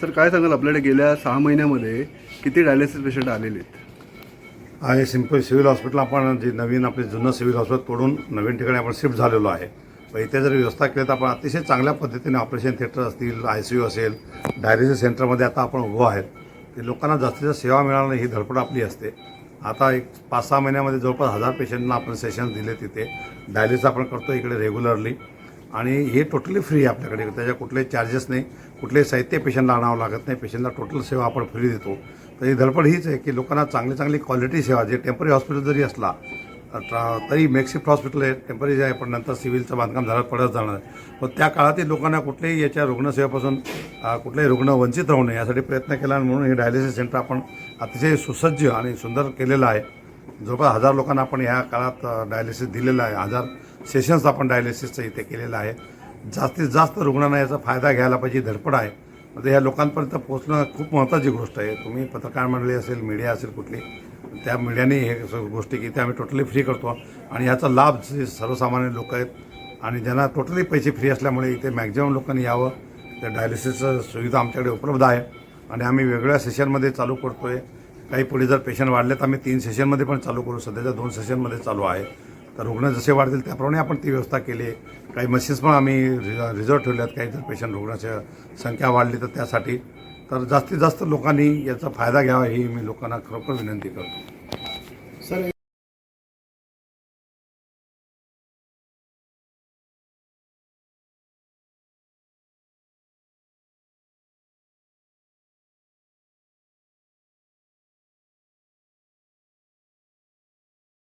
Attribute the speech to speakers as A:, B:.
A: Sir काय सांगाल? आपल्याकडे गेल्या सहा महिन्यामध्ये किती डायलिसिस पेशंट आलेले आहेत?
B: आहे सिंपल सिव्हिल हॉस्पिटल आपण जे नवीन आपले जुनं सिव्हिल हॉस्पिटल तोडून नवीन ठिकाणी आपण शिफ्ट झालेलो आहे. व इथे जर व्यवस्था केली तर आपण अतिशय चांगल्या पद्धतीने ऑपरेशन थिएटर असतील आय सी यू असेल डायलिसिस सेंटरमध्ये आता आपण उभं आहेत. ते लोकांना जास्तीत जास्त सेवा मिळालं ही धडपड आपली असते. आता एक पाच सहा महिन्यामध्ये जवळपास हजार पेशंटना आपण सेशन दिले तिथे डायलिसिस आपण करतो इकडे रेग्युलरली आणि हे टोटली फ्री आहे आपल्याकडे. त्याच्या कुठलेही चार्जेस नाही. कुठलेही साहित्य पेशंटला आणावं लागत नाही. पेशंटला टोटल सेवा आपण फ्री देतो. तर ही धडपड हीच आहे की लोकांना चांगली चांगली क्वालिटी सेवा जे टेंपररी हॉस्पिटल जरी असला तरी मेक्सिफ्ट हॉस्पिटल आहे. टेंपररी आहे पण नंतर सिव्हिलचं बांधकाम झालं पडत जाणार. आहे पण त्या काळातील लोकांना कुठल्याही याच्या रुग्णसेवेपासून कुठलेही रुग्ण वंचित राहू नये यासाठी प्रयत्न केला म्हणून हे डायलिसिस सेंटर आपण अतिशय सुसज्ज आणि सुंदर केलेलं आहे. जवळपास हजार लोकांना आपण ह्या काळात डायलिसिस दिलेलं आहे. हजार सेशन्स आपण डायलिसिसचं इथे केलेलं आहे. जास्तीत जास्त रुग्णांना याचा फायदा घ्यायला पाहिजे धडपड आहे. म्हणजे ह्या लोकांपर्यंत पोहोचणं खूप महत्त्वाची गोष्ट आहे. तुम्ही पत्रकार मंडळी असेल मीडिया असेल कुठली त्या मीडियाने हे गोष्टी की ते आम्ही टोटली फ्री करतो. आणि ह्याचा लाभ जे सर्वसामान्य लोक आहेत आणि ज्यांना टोटली पैसे फ्री असल्यामुळे इथे मॅक्झिमम लोकांनी यावं. त्या डायलिसिसचं सुविधा आमच्याकडे उपलब्ध आहे. आणि आम्ही वेगळ्या सेशनमध्ये चालू करतो आहे काही पुढे जर पेशंट वाढले तर आम्ही तीन सेशनमध्ये पण चालू करू. सध्याच्या दोन सेशनमध्ये चालू आहे. तर रुग्ण जसे वाढतील त्याप्रमाणे आपण ती व्यवस्था केली. आहे काही मशीन्स पण आम्ही रिझर्व ठेवल्यात. आहेत काही जर पेशंट रुग्णाच्या संख्या वाढली तर त्यासाठी. तर जास्तीत जास्त लोकांनी याचा फायदा घ्यावा ही मी लोकांना खरोखर विनंती करतो.